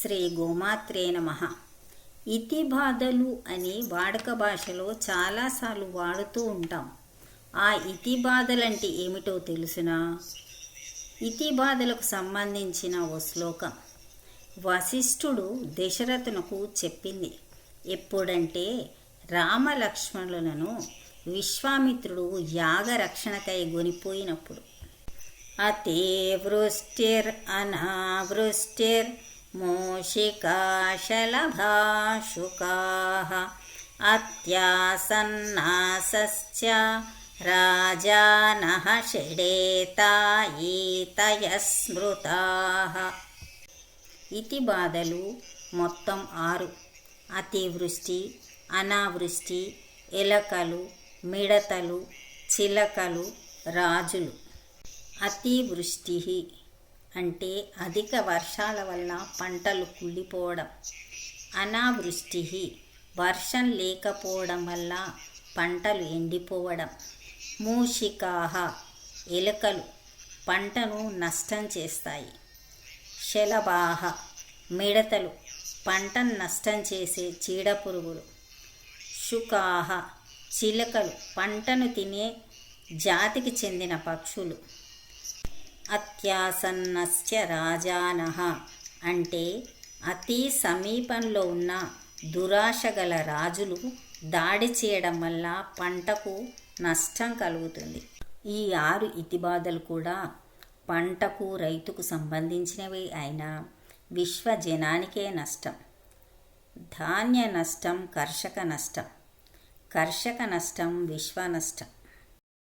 శ్రీ గోమాత్రే నమ. ఇతి బాధలు అని వాడక భాషలో చాలాసార్లు వాడుతూ ఉంటాం. ఆ ఇతి బాధలంటే ఏమిటో తెలుసునా? ఇతి బాధలకు సంబంధించిన ఓ శ్లోకం. వశిష్ఠుడు దశరథునకు చెప్పింది. ఎప్పుడంటే రామలక్ష్మణులను విశ్వామిత్రుడు యాగరక్షణకై గొనిపోయినప్పుడు అతివృష్టిర్ అనావృష్టిర్ మూషికాశలభాషుకాः అత్యాసన్నాసశ్చ రాజానः షడేతా స్మృతాः ఇతి బాధలు మొత్తం ఆరు. అతివృష్టి అనావృష్టి ఎలకలు మిడతలు చిలకలు రాజులు. అతివృష్టి అంటే అధిక వర్షాల వల్ల పంటలు కుళ్ళిపోవడం అనావృష్టి వర్షం లేకపోవడం వల్ల పంటలు ఎండిపోవడం మూషికాహ ఎలుకలు పంటను నష్టం చేస్తాయి. శలభాహ మిడతలు పంటను నష్టం చేసే చీడపురుగులు. శుకాహ చిలకలు పంటను తినే జాతికి చెందిన పక్షులు. అత్యాసన్నస్య రాజానః అంటే అతి సమీపంలో ఉన్న దురాశ గల రాజులు దాడి చేయడం వల్ల పంటకు నష్టం కలుగుతుంది. ఈ ఆరు ఇతిబాధలు కూడా పంటకు రైతుకు సంబంధించినవి అయినా విశ్వ జనానికే నష్టం. ధాన్య నష్టం కర్షక నష్టం. కర్షక నష్టం విశ్వ నష్టం.